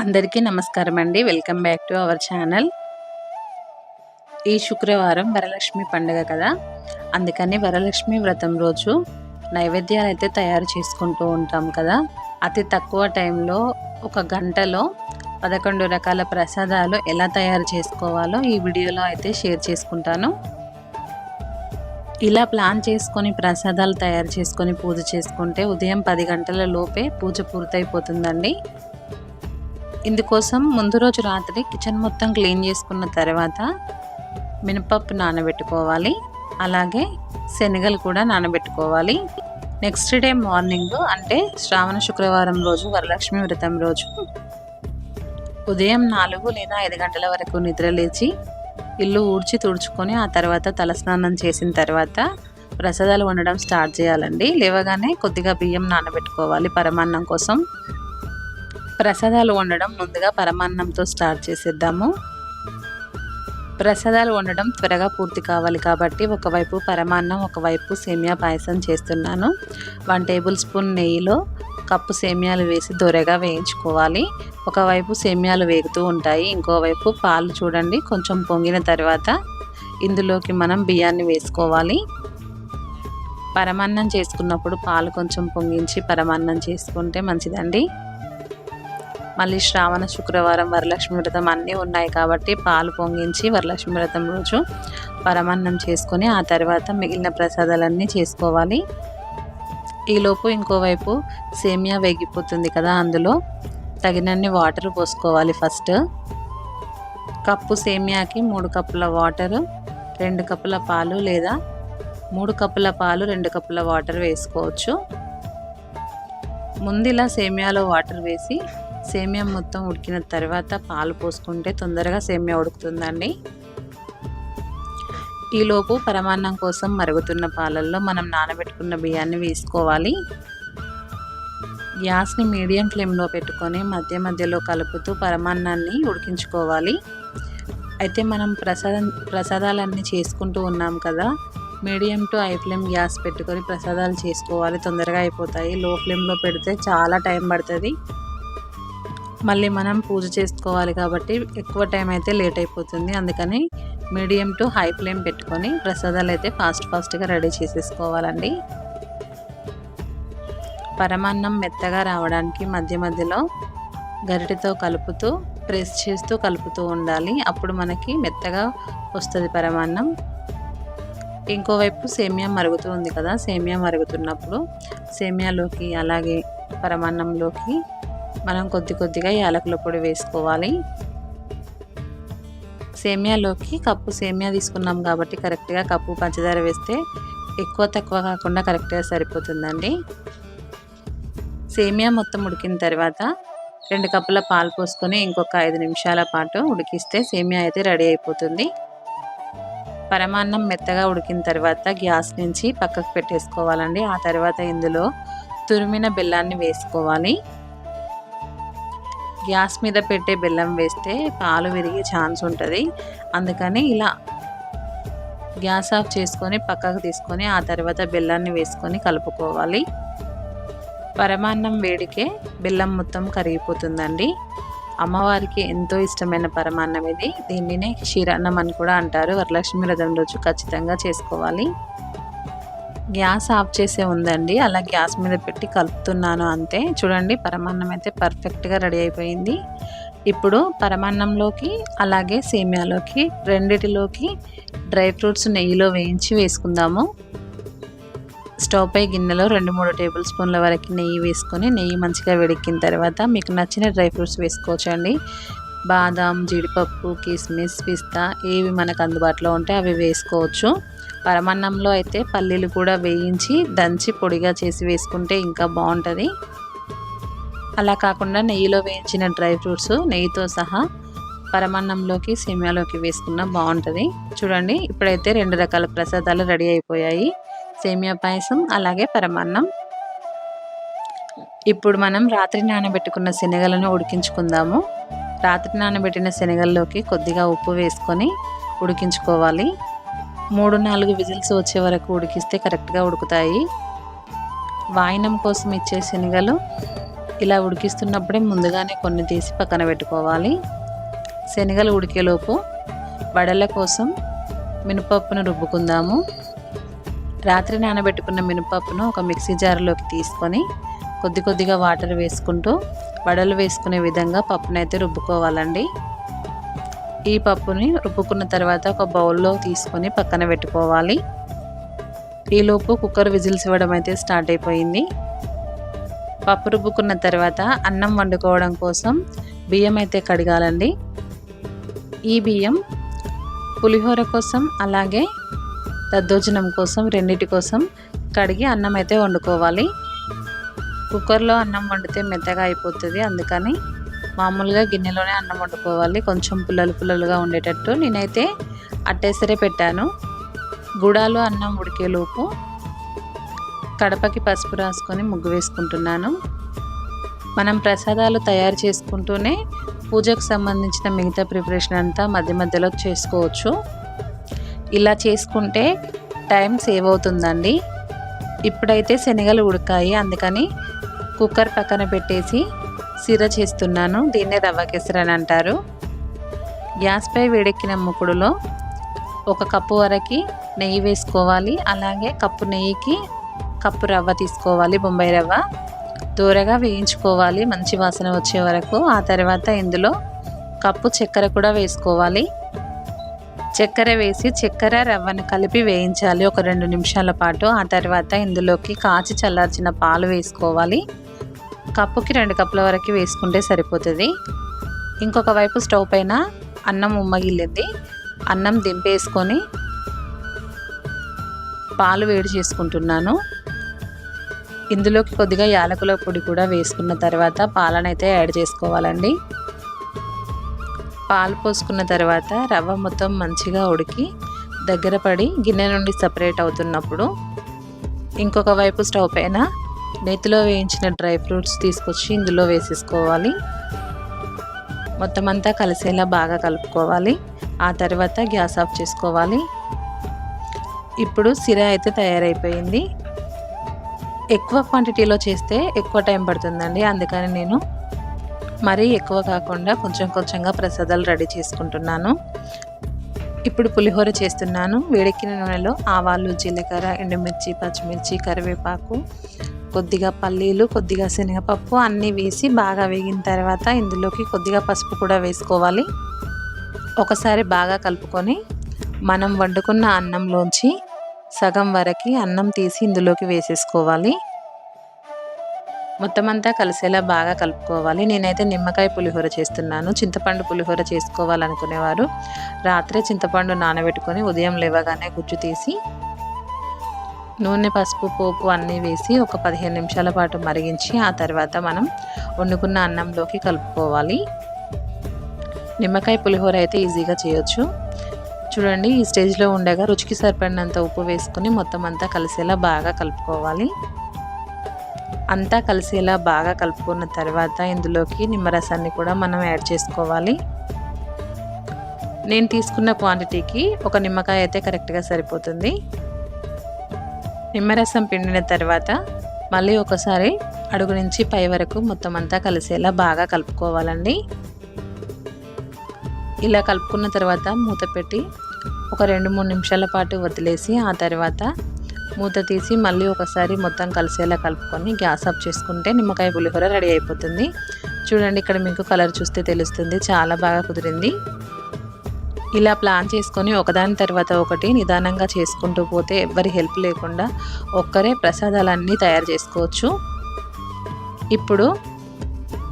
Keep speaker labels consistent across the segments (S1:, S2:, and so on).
S1: అందరికీ నమస్కారం అండి. Welcome back to our channel. ఈ శుక్రవారం వరలక్ష్మి పండుగ కదా. అందుకని వరలక్ష్మి వ్రతం రోజు నైవేద్యాలు అయితే తయారు చేసుకుంటూ ఉంటాం కదా. అతి తక్కువ టైంలో ఒక గంటలో పదకొండు రకాల ప్రసాదాలు ఎలా తయారు చేసుకోవాలో ఈ వీడియోలో అయితే షేర్ చేసుకుంటాను. ఇలా ప్లాన్ చేసుకొని ప్రసాదాలు తయారు చేసుకొని పూజ చేసుకుంటే ఉదయం పది గంటల లోపే పూజ పూర్తయిపోతుందండి. ఇందుకోసం ముందు రోజు రాత్రి కిచెన్ మొత్తం క్లీన్ చేసుకున్న తర్వాత మినపప్పు నానబెట్టుకోవాలి. అలాగే శనగలు కూడా నానబెట్టుకోవాలి. నెక్స్ట్ డే మార్నింగ్ అంటే శ్రావణ శుక్రవారం రోజు వరలక్ష్మి వ్రతం రోజు ఉదయం నాలుగు లేదా ఐదు గంటల వరకు నిద్ర లేచి ఇల్లు ఊడ్చి తుడుచుకొని ఆ తర్వాత తలస్నానం చేసిన తర్వాత ప్రసాదాలు వండడం స్టార్ట్ చేయాలండి. లేవగానే కొద్దిగా బియ్యం నానబెట్టుకోవాలి పరమాన్నం కోసం. ప్రసాదాలు వండడం ముందుగా పరమాన్నంతో స్టార్ట్ చేసేద్దాము. ప్రసాదాలు వండడం త్వరగా పూర్తి కావాలి కాబట్టి ఒకవైపు పరమాన్నం ఒకవైపు సేమియా పాయసం చేస్తున్నాను. వన్ టేబుల్ స్పూన్ నెయ్యిలో కప్పు సేమియాలు వేసి దొరగా వేయించుకోవాలి. ఒకవైపు సేమియాలు వేగుతూ ఉంటాయి ఇంకోవైపు పాలు చూడండి. కొంచెం పొంగిన తర్వాత ఇందులోకి మనం బియ్యాన్ని వేసుకోవాలి. పరమాన్నం చేసుకున్నప్పుడు పాలు కొంచెం పొంగించి పరమాన్నం చేసుకుంటే మంచిదండి. మళ్ళీ శ్రావణ శుక్రవారం వరలక్ష్మి వ్రతం అన్నీ ఉన్నాయి కాబట్టి పాలు పొంగించి వరలక్ష్మి వ్రతం రోజు పరమాన్నం చేసుకొని ఆ తర్వాత మిగిలిన ప్రసాదాలన్నీ చేసుకోవాలి. ఈలోపు ఇంకోవైపు సేమియా వేగిపోతుంది కదా అందులో. తగినన్ని వాటర్ పోసుకోవాలి ఫస్ట్. కప్పు సేమియాకి మూడు కప్పుల వాటరు రెండు కప్పుల పాలు లేదా మూడు కప్పుల పాలు రెండు కప్పుల వాటర్ వేసుకోవచ్చు. ముందు సేమియాలో వాటర్ వేసి సేమియా మొత్తం ఉడికిన తర్వాత పాలు పోసుకుంటే తొందరగా సేమియా ఉడుకుతుందండి. ఈలోపు పరమాన్నం కోసం మరుగుతున్న పాలల్లో మనం నానబెట్టుకున్న బియ్యాన్ని వేసుకోవాలి. గ్యాస్ని మీడియం ఫ్లేమ్లో పెట్టుకొని మధ్య మధ్యలో కలుపుతూ పరమాన్నాన్ని ఉడికించుకోవాలి. అయితే మనం ప్రసాదం ప్రసాదాలన్నీ చేసుకుంటూ ఉన్నాం కదా medium to high flame gas పెట్టుకొని ప్రసాదాలు చేసుకోవాలి. తొందరగా అయిపోతాయి. లో ఫ్లేమ్లో పెడితే చాలా టైం పడుతుంది. మళ్ళీ మనం పూజ చేసుకోవాలి కాబట్టి ఎక్కువ టైం అయితే లేట్ అయిపోతుంది. అందుకని మీడియం టు హై ఫ్లేమ్ పెట్టుకొని ప్రసాదాలు అయితే ఫాస్ట్ ఫాస్ట్గా రెడీ చేసేసుకోవాలండి. పరమాన్నం మెత్తగా రావడానికి మధ్య మధ్యలో గరిటెతో కలుపుతూ ప్రెస్ చేస్తూ కలుపుతూ ఉండాలి. అప్పుడు మనకి మెత్తగా వస్తుంది పరమాన్నం. ఇంకోవైపు సేమియా మరుగుతూ ఉంది కదా సేమియా మరుగుతున్నప్పుడు సేమియాలోకి అలాగే పరమాన్నంలోకి మనం కొద్ది కొద్దిగా యాలకుల పొడి వేసుకోవాలి. సేమియాలోకి కప్పు సేమియా తీసుకున్నాం కాబట్టి కరెక్ట్గా కప్పు పంచదార వేస్తే ఎక్కువ తక్కువ కాకుండా కరెక్ట్గా సరిపోతుందండి. సేమియా మొత్తం ఉడికిన తర్వాత రెండు కప్పుల పాలు పోసుకొని ఇంకొక ఐదు నిమిషాల పాటు ఉడికిస్తే సేమియా అయితే రెడీ అయిపోతుంది. పరమాన్నం మెత్తగా ఉడికిన తర్వాత గ్యాస్ నుంచి పక్కకు పెట్టేసుకోవాలండి. ఆ తర్వాత ఇందులో తురిమిన బెల్లాన్ని వేసుకోవాలి. గ్యాస్ మీద పెట్టే బెల్లం వేస్తే పాలు విరిగే ఛాన్స్ ఉంటుంది. అందుకని ఇలా గ్యాస్ ఆఫ్ చేసుకొని పక్కకు తీసుకొని ఆ తర్వాత బెల్లాన్ని వేసుకొని కలుపుకోవాలి. పరమాన్నం వేడికే బెల్లం మొత్తం కరిగిపోతుందండి. అమ్మవారికి ఎంతో ఇష్టమైన పరమాన్నం ఇది. దీనినే క్షీరాన్నం అని కూడా అంటారు. వరలక్ష్మి వ్రతం రోజు ఖచ్చితంగా చేసుకోవాలి. గ్యాస్ ఆఫ్ చేసే ఉందండి. అలా గ్యాస్ మీద పెట్టి కలుపుతున్నాను అంతే. చూడండి పరమాన్నం అయితే పర్ఫెక్ట్గా రెడీ అయిపోయింది. ఇప్పుడు పరమాన్నంలోకి అలాగే సేమియాలోకి రెండిటిలోకి డ్రై ఫ్రూట్స్ నెయ్యిలో వేయించి వేసుకుందాము. స్టవ్ పై గిన్నెలో రెండు మూడు టేబుల్ స్పూన్ల వరకు నెయ్యి వేసుకొని నెయ్యి మంచిగా వేడెక్కిన తర్వాత మీకు నచ్చిన డ్రై ఫ్రూట్స్ వేసుకోవచ్చండి. బాదం జీడిపప్పు కిస్మిస్ పిస్తా ఏవి మనకు అందుబాటులో ఉంటే అవి వేసుకోవచ్చు. పరమాన్నంలో అయితే పల్లీలు కూడా వేయించి దంచి పొడిగా చేసి వేసుకుంటే ఇంకా బాగుంటుంది. అలా కాకుండా నెయ్యిలో వేయించిన డ్రై ఫ్రూట్స్ నెయ్యితో సహా పరమాన్నంలోకి సేమియాలోకి వేసుకున్న బాగుంటుంది. చూడండి ఇప్పుడైతే రెండు రకాల ప్రసాదాలు రెడీ అయిపోయాయి. సేమియా పాయసం అలాగే పరమాన్నం. ఇప్పుడు మనం రాత్రి నానబెట్టుకున్న శనగలను ఉడికించుకుందాము. రాత్రి నానబెట్టిన శనగల్లోకి కొద్దిగా ఉప్పు వేసుకొని ఉడికించుకోవాలి. మూడు నాలుగు విజిల్స్ వచ్చే వరకు ఉడికిస్తే కరెక్ట్గా ఉడుకుతాయి. వాయినం కోసం ఇచ్చే శనగలు ఇలా ఉడికిస్తున్నప్పుడే ముందుగానే కొన్ని తీసి పక్కన పెట్టుకోవాలి. శనగలు ఉడికేలోపు వడల కోసం మినపప్పును రుబ్బుకుందాము. రాత్రి నానబెట్టుకున్న మినపప్పును ఒక మిక్సీ జార్లోకి తీసుకొని కొద్ది కొద్దిగా వాటర్ వేసుకుంటూ వడలు వేసుకునే విధంగా పప్పునైతే రుబ్బుకోవాలండి. ఈ పప్పుని రుబ్బుకున్న తర్వాత ఒక బౌల్లో తీసుకొని పక్కన పెట్టుకోవాలి. ఈలోపు కుక్కర్ విజిల్స్ ఇవ్వడం అయితే స్టార్ట్ అయిపోయింది. పప్పు రుబ్బుకున్న తర్వాత అన్నం వండుకోవడం కోసం బియ్యం అయితే కడగాలండి. ఈ బియ్యం పులిహోర కోసం అలాగే దద్దోజనం కోసం రెండిటి కోసం కడిగి అన్నం అయితే వండుకోవాలి. కుక్కర్లో అన్నం వండితే మెత్తగా అయిపోతుంది అందుకని మామూలుగా గిన్నెలోనే అన్నం వండుకోవాలి. కొంచెం పుల్లలు పుల్లలుగా ఉండేటట్టు. నేనైతే అట్టేసరే పెట్టాను. గుడాలు అన్నం ఉడికేలోపు కడపకి పసుపు రాసుకొని ముగ్గు వేసుకుంటున్నాను. మనం ప్రసాదాలు తయారు చేసుకుంటూనే పూజకు సంబంధించిన మిగతా ప్రిపరేషన్ అంతా మధ్య మధ్యలో చేసుకోవచ్చు. ఇలా చేసుకుంటే టైం సేవ్ అవుతుందండి. ఇప్పుడైతే శనగలు ఉడకాయి. అందుకని కుక్కర్ పక్కన పెట్టేసి సిర చేస్తున్నాను దీన్నే రవ్వ కేసరి అని అంటారు. గ్యాస్పై వేడెక్కిన ముకుడులో ఒక కప్పు వరకు నెయ్యి వేసుకోవాలి. అలాగే కప్పు నెయ్యికి కప్పు రవ్వ తీసుకోవాలి బొంబాయి రవ్వ. దూరగా వేయించుకోవాలి మంచి వాసన వచ్చే వరకు. ఆ తర్వాత ఇందులో కప్పు చక్కెర కూడా వేసుకోవాలి. చక్కెర వేసి చక్కెర రవ్వను కలిపి వేయించాలి ఒక రెండు నిమిషాల పాటు. ఆ తర్వాత ఇందులోకి కాచి చల్లార్చిన పాలు వేసుకోవాలి. కప్పుకి రెండు కప్పుల వరకు వేసుకుంటే సరిపోతుంది. ఇంకొక వైపు స్టవ్ పైన అన్నం ఉమ్మగిల్లింది. అన్నం దింపేసుకొని పాలు వేడి చేసుకుంటున్నాను. ఇందులోకి కొద్దిగా యాలకుల పొడి కూడా వేసుకున్న తర్వాత పాలనైతే యాడ్ చేసుకోవాలండి. పాలు పోసుకున్న తర్వాత రవ్వ మొత్తం మంచిగా ఉడికి దగ్గర పడి గిన్నె నుండి సపరేట్ అవుతున్నప్పుడు ఇంకొక వైపు స్టవ్ పైన నేతిలో వేయించిన డ్రై ఫ్రూట్స్ తీసుకొచ్చి ఇందులో వేసేసుకోవాలి. మొత్తం అంతా కలిసేలా బాగా కలుపుకోవాలి. ఆ తర్వాత గ్యాస్ ఆఫ్ చేసుకోవాలి. ఇప్పుడు సిర అయితే తయారైపోయింది. ఎక్కువ క్వాంటిటీలో చేస్తే ఎక్కువ టైం పడుతుందండి. అందుకని నేను మరీ ఎక్కువ కాకుండా కొంచెం కొంచెంగా ప్రసాదాలు రెడీ చేసుకుంటున్నాను. ఇప్పుడు పులిహోర చేస్తున్నాను. వేడెక్కిన నూనెలో ఆవాలు జీలకర్ర ఎండుమిర్చి పచ్చిమిర్చి కరివేపాకు కొద్దిగా పల్లీలు కొద్దిగా శనగపప్పు అన్నీ వేసి బాగా వేగిన తర్వాత ఇందులోకి కొద్దిగా పసుపు కూడా వేసుకోవాలి. ఒకసారి బాగా కలుపుకొని మనం వండుకున్న అన్నంలోంచి సగం వరకు అన్నం తీసి ఇందులోకి వేసేసుకోవాలి. మొత్తం అంతా కలిసేలా బాగా కలుపుకోవాలి. నేనైతే నిమ్మకాయ పులిహోర చేస్తున్నాను. చింతపండు పులిహోర చేసుకోవాలనుకునేవారు. రాత్రే చింతపండు నానబెట్టుకొని ఉదయం లేవగానే గుజ్జు తీసి నూనె పసుపు పోపు అన్నీ వేసి ఒక పదిహేను నిమిషాల పాటు మరిగించి ఆ తర్వాత మనం వండుకున్న అన్నంలోకి కలుపుకోవాలి. నిమ్మకాయ పులిహోర అయితే ఈజీగా చేయొచ్చు. చూడండి ఈ స్టేజ్లో ఉండగా రుచికి సరిపడినంత ఉప్పు వేసుకొని మొత్తం అంతా కలిసేలా బాగా కలుపుకోవాలి. అంతా కలిసేలా బాగా కలుపుకున్న తర్వాత ఇందులోకి నిమ్మరసాన్ని కూడా మనం యాడ్ చేసుకోవాలి. నేను తీసుకున్న క్వాంటిటీకి ఒక నిమ్మకాయ అయితే కరెక్ట్గా సరిపోతుంది. నిమ్మరసం పిండిన తర్వాత మళ్ళీ ఒకసారి అడుగు నుంచి పై వరకు మొత్తం అంతా కలిసేలా బాగా కలుపుకోవాలండి. ఇలా కలుపుకున్న తర్వాత మూత పెట్టి ఒక రెండు మూడు నిమిషాల పాటు వదిలేసి ఆ తర్వాత మూత తీసి మళ్ళీ ఒకసారి మొత్తం కలిసేలా కలుపుకొని గ్యాస్ ఆఫ్ చేసుకుంటే నిమ్మకాయ పులిహోర రెడీ అయిపోతుంది. చూడండి ఇక్కడ మీకు కలర్ చూస్తే తెలుస్తుంది చాలా బాగా కుదిరింది. ఇలా ప్లాన్ చేసుకొని ఒకదాని తర్వాత ఒకటి నిదానంగా చేసుకుంటూ పోతే ఎవరి హెల్ప్ లేకుండా ఒక్కరే ప్రసాదాలన్నీ తయారు చేసుకోవచ్చు. ఇప్పుడు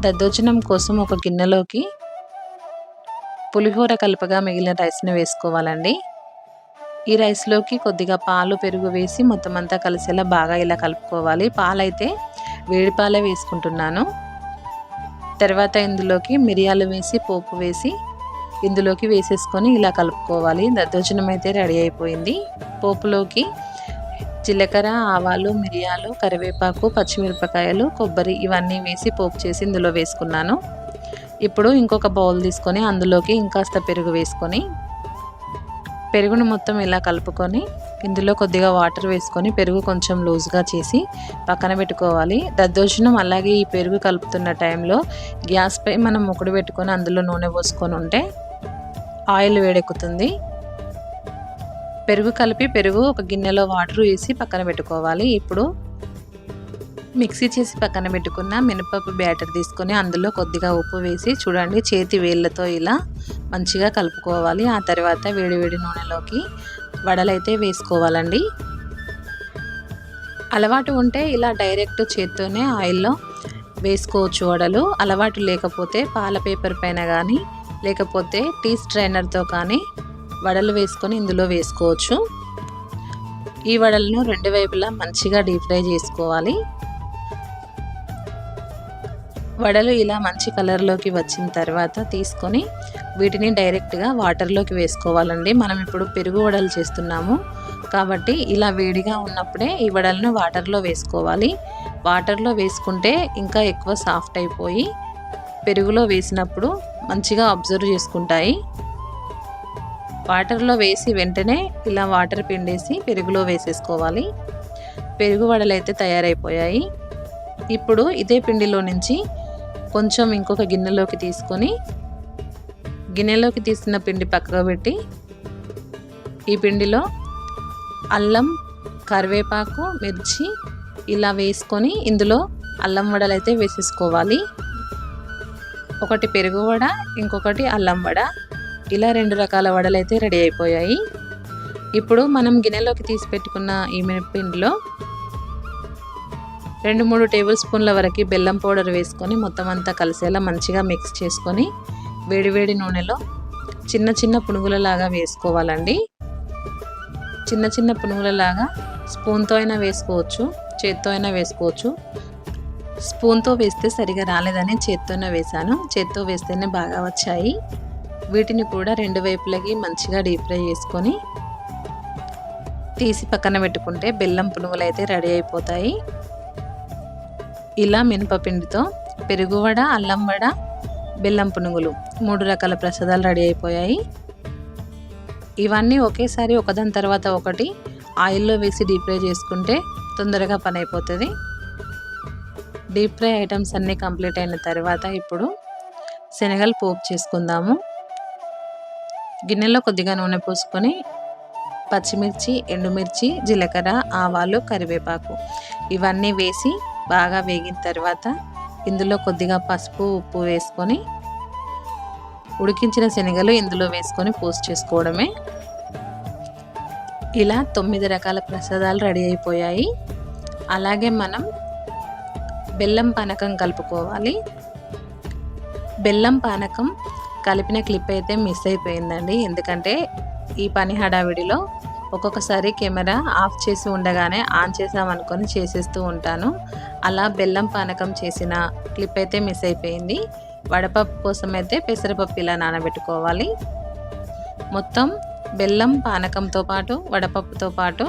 S1: దద్దోజనం కోసం ఒక గిన్నెలోకి పులిహోర కలపగా మిగిలిన రైస్ని వేసుకోవాలండి. ఈ రైస్లోకి కొద్దిగా పాలు పెరుగు వేసి మొత్తం అంతా కలిసేలా బాగా ఇలా కలుపుకోవాలి. పాలైతే వేడి పాలే వేసుకుంటున్నాను. తర్వాత ఇందులోకి మిరియాలు వేసి పోపు వేసి ఇందులోకి వేసేసుకొని ఇలా కలుపుకోవాలి. దద్దోజనం అయితే రెడీ అయిపోయింది. పోపులోకి జీలకర్ర ఆవాలు మిరియాలు కరివేపాకు పచ్చిమిరపకాయలు కొబ్బరి ఇవన్నీ వేసి పోపు చేసి ఇందులో వేసుకున్నాను. ఇప్పుడు ఇంకొక బౌల్ తీసుకొని అందులోకి ఇంకాస్త పెరుగు వేసుకొని పెరుగును మొత్తం ఇలా కలుపుకొని ఇందులో కొద్దిగా వాటర్ వేసుకొని పెరుగు కొంచెం లూజ్గా చేసి పక్కన పెట్టుకోవాలి. దద్దోజనం అలాగే ఈ పెరుగు కలుపుతున్న టైంలో గ్యాస్పై మనం ముకుడు పెట్టుకొని అందులో నూనె పోసుకొని ఉంటే ఆయిల్ వేడెక్కుతుంది. పెరుగు కలిపి పెరుగు ఒక గిన్నెలో వాటర్ వేసి పక్కన పెట్టుకోవాలి. ఇప్పుడు మిక్సీ చేసి పక్కన పెట్టుకున్న మినపప్పు బ్యాటర్ తీసుకొని అందులో కొద్దిగా ఉప్పు వేసి చూడండి చేతి వేళ్ళతో ఇలా మంచిగా కలుపుకోవాలి. ఆ తర్వాత వేడివేడి నూనెలోకి వడలైతే వేసుకోవాలండి. అలవాటు ఉంటే ఇలా డైరెక్ట్ చేత్తోనే ఆయిల్లో వేసుకోవచ్చు వడలు. అలవాటు లేకపోతే పాల పేపర్ పైన కానీ లేకపోతే టీ స్ట్రైనర్తో కానీ వడలు వేసుకొని ఇందులో వేసుకోవచ్చు. ఈ వడలను రెండు వైపులా మంచిగా డీప్ ఫ్రై చేసుకోవాలి. వడలు ఇలా మంచి కలర్లోకి వచ్చిన తర్వాత తీసుకొని వీటిని డైరెక్ట్గా వాటర్లోకి వేసుకోవాలండి. మనం ఇప్పుడు పెరుగు వడలు చేస్తున్నాము కాబట్టి ఇలా వేడిగా ఉన్నప్పుడే ఈ వడలను వాటర్లో వేసుకోవాలి. వాటర్లో వేసుకుంటే ఇంకా ఎక్కువ సాఫ్ట్ అయిపోయి పెరుగులో వేసినప్పుడు మంచిగా అబ్జర్వ్ చేసుకుంటాయి. వాటర్లో వేసి వెంటనే ఇలా వాటర్ పిండేసి పెరుగులో వేసేసుకోవాలి. పెరుగు వడలు అయితే తయారైపోయాయి. ఇప్పుడు ఇదే పిండిలో నుంచి కొంచెం ఇంకొక గిన్నెలోకి తీసుకొని గిన్నెలోకి తీసిన పిండి పక్కకు పెట్టి ఈ పిండిలో అల్లం కరివేపాకు మిర్చి ఇలా వేసుకొని ఇందులో అల్లం వడలు అయితే వేసేసుకోవాలి. ఒకటి పెరుగు వడ ఇంకొకటి అల్లం వడ. ఇలా రెండు రకాల వడలు అయితే రెడీ అయిపోయాయి. ఇప్పుడు మనం గిన్నెలోకి తీసి పెట్టుకున్న ఈ మినపిండిలో రెండు మూడు టేబుల్ స్పూన్ల వరకు బెల్లం పౌడర్ వేసుకొని మొత్తం అంతా కలిసేలా మంచిగా మిక్స్ చేసుకొని వేడివేడి నూనెలో చిన్న చిన్న పునుగులలాగా వేసుకోవాలండి. చిన్న చిన్న పునుగులలాగా స్పూన్తో అయినా వేసుకోవచ్చు చేత్తో అయినా వేసుకోవచ్చు. స్పూన్తో వేస్తే సరిగా రాలేదని చేత్తోనే వేశాను. చేత్తో వేస్తేనే బాగా వచ్చాయి. వీటిని కూడా రెండు వైపులకి మంచిగా డీప్ ఫ్రై చేసుకొని తీసి పక్కన పెట్టుకుంటే బెల్లం పునుగులు అయితే రెడీ అయిపోతాయి. ఇలా మినపపిండితో పెరుగువడ అల్లం వడ బెల్లం పునుగులు మూడు రకాల ప్రసాదాలు రెడీ అయిపోయాయి. ఇవన్నీ ఒకేసారి ఒకదాని తర్వాత ఒకటి ఆయిల్లో వేసి డీప్ ఫ్రై చేసుకుంటే తొందరగా పని అయిపోతుంది. డీప్ ఫ్రై ఐటమ్స్ అన్నీ కంప్లీట్ అయిన తర్వాత ఇప్పుడు శనగలు పోపు చేసుకుందాము. గిన్నెలో కొద్దిగా నూనె పోసుకొని పచ్చిమిర్చి ఎండుమిర్చి జీలకర్ర ఆవాలు కరివేపాకు ఇవన్నీ వేసి బాగా వేగిన తర్వాత ఇందులో కొద్దిగా పసుపు ఉప్పు వేసుకొని ఉడికించిన శనగలు ఇందులో వేసుకొని పోస్ట్ చేసుకోవడమే. ఇలా తొమ్మిది రకాల ప్రసాదాలు రెడీ అయిపోయాయి. అలాగే మనం బెల్లం పానకం కలుపుకోవాలి. బెల్లం పానకం కలిపిన క్లిప్ అయితే మిస్ అయిపోయిందండి. ఎందుకంటే ఈ పని హడావిడిలో ఒక్కొక్కసారి కెమెరా ఆఫ్ చేసి ఉండగానే ఆన్ చేసామనుకొని చేసేస్తూ ఉంటాను. అలా బెల్లం పానకం చేసిన క్లిప్ అయితే మిస్ అయిపోయింది. వడపప్పు కోసం అయితే పెసరపప్పు ఇలా నానబెట్టుకోవాలి. మొత్తం బెల్లం పానకంతో పాటు వడపప్పుతో పాటు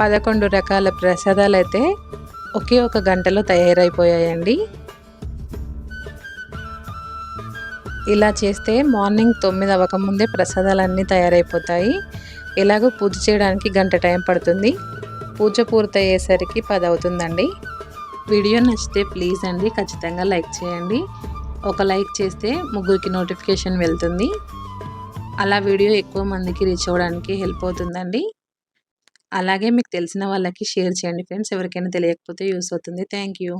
S1: పదకొండు రకాల ప్రసాదాలు అయితే ఒకే ఒక గంటలో తయారైపోయాయండి. ఇలా చేస్తే మార్నింగ్ తొమ్మిది అవ్వకముందే ప్రసాదాలన్నీ తయారైపోతాయి. ఎలాగో పూజ చేయడానికి గంట టైం పడుతుంది. పూజ పూర్తయ్యేసరికి పది అవుతుందండి. వీడియో నచ్చితే ప్లీజ్ అండి ఖచ్చితంగా లైక్ చేయండి. ఒక లైక్ చేస్తే ముగ్గురికి నోటిఫికేషన్ వెళ్తుంది. అలా వీడియో ఎక్కువ మందికి రీచ్ అవ్వడానికి హెల్ప్ అవుతుందండి. అలాగే మీకు తెలిసిన వాళ్ళకి షేర్ చేయండి ఫ్రెండ్స్. ఎవరికైనా తెలియకపోతే యూస్ అవుతుంది. Thank you.